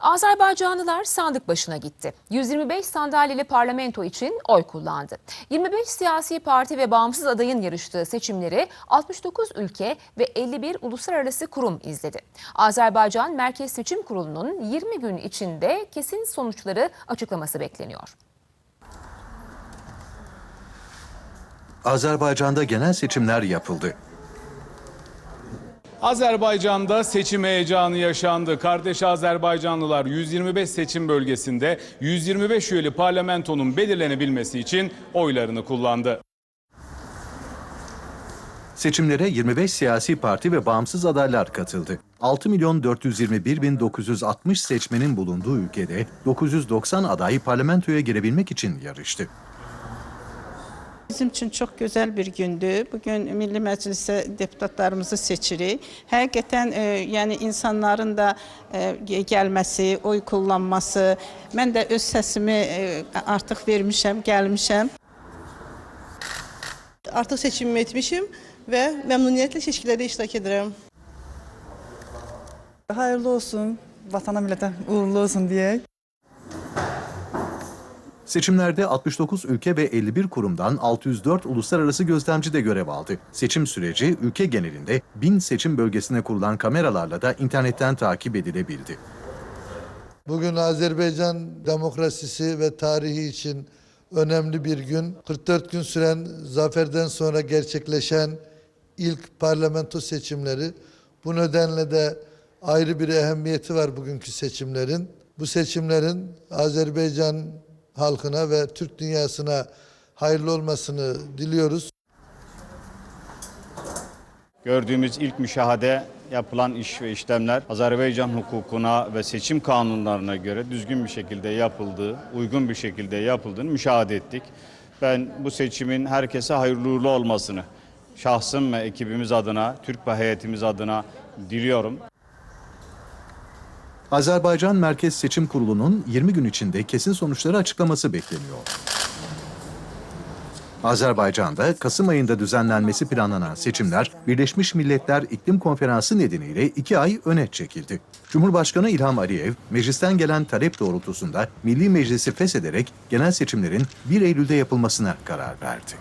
Azerbaycanlılar sandık başına gitti. 125 sandalyeli parlamento için oy kullandı. 25 siyasi parti ve bağımsız adayın yarıştığı seçimleri 69 ülke ve 51 uluslararası kurum izledi. Azerbaycan Merkez Seçim Kurulu'nun 20 gün içinde kesin sonuçları açıklaması bekleniyor. Azerbaycan'da genel seçimler yapıldı. Azerbaycan'da seçim heyecanı yaşandı. Kardeş Azerbaycanlılar 125 seçim bölgesinde 125 üyeli parlamentonun belirlenebilmesi için oylarını kullandı. Seçimlere 25 siyasi parti ve bağımsız adaylar katıldı. 6 milyon 421 bin 960 seçmenin bulunduğu ülkede 990 aday parlamentoya girebilmek için yarıştı. Bizim için çox gözəl bir gündür. Bugün Milli Məclisə deputatlarımızı seçirik. Həqiqətən e, yəni insanların da e, gəlməsi, oy kullanması, mən də öz səsimi e, artıq vermişəm, gəlmişəm. Artıq seçimimi etmişim və məmnuniyyətlə seçkilərdə iştirak edirəm. Hayırlı olsun, vatana millete uğurlu olsun diye. Seçimlerde 69 ülke ve 51 kurumdan 604 uluslararası gözlemci de görev aldı. Seçim süreci ülke genelinde 1000 seçim bölgesine kurulan kameralarla da internetten takip edilebildi. Bugün Azerbaycan demokrasisi ve tarihi için önemli bir gün. 44 gün süren zaferden sonra gerçekleşen ilk parlamento seçimleri. Bu nedenle de ayrı bir ehemmiyeti var bugünkü seçimlerin. Bu seçimlerin Azerbaycan halkına ve Türk dünyasına hayırlı olmasını diliyoruz. Gördüğümüz ilk müşahede yapılan iş ve işlemler Azerbaycan hukukuna ve seçim kanunlarına göre düzgün bir şekilde yapıldığı, uygun bir şekilde yapıldığını müşahede ettik. Ben bu seçimin herkese hayırlı uğurlu olmasını şahsım ve ekibimiz adına, Türk ve heyetimiz adına diliyorum. Azerbaycan Merkez Seçim Kurulu'nun 20 gün içinde kesin sonuçları açıklaması bekleniyor. Azerbaycan'da Kasım ayında düzenlenmesi planlanan seçimler Birleşmiş Milletler İklim Konferansı nedeniyle iki ay öne çekildi. Cumhurbaşkanı İlham Aliyev, meclisten gelen talep doğrultusunda Milli Meclisi feshederek genel seçimlerin 1 Eylül'de yapılmasına karar verdi.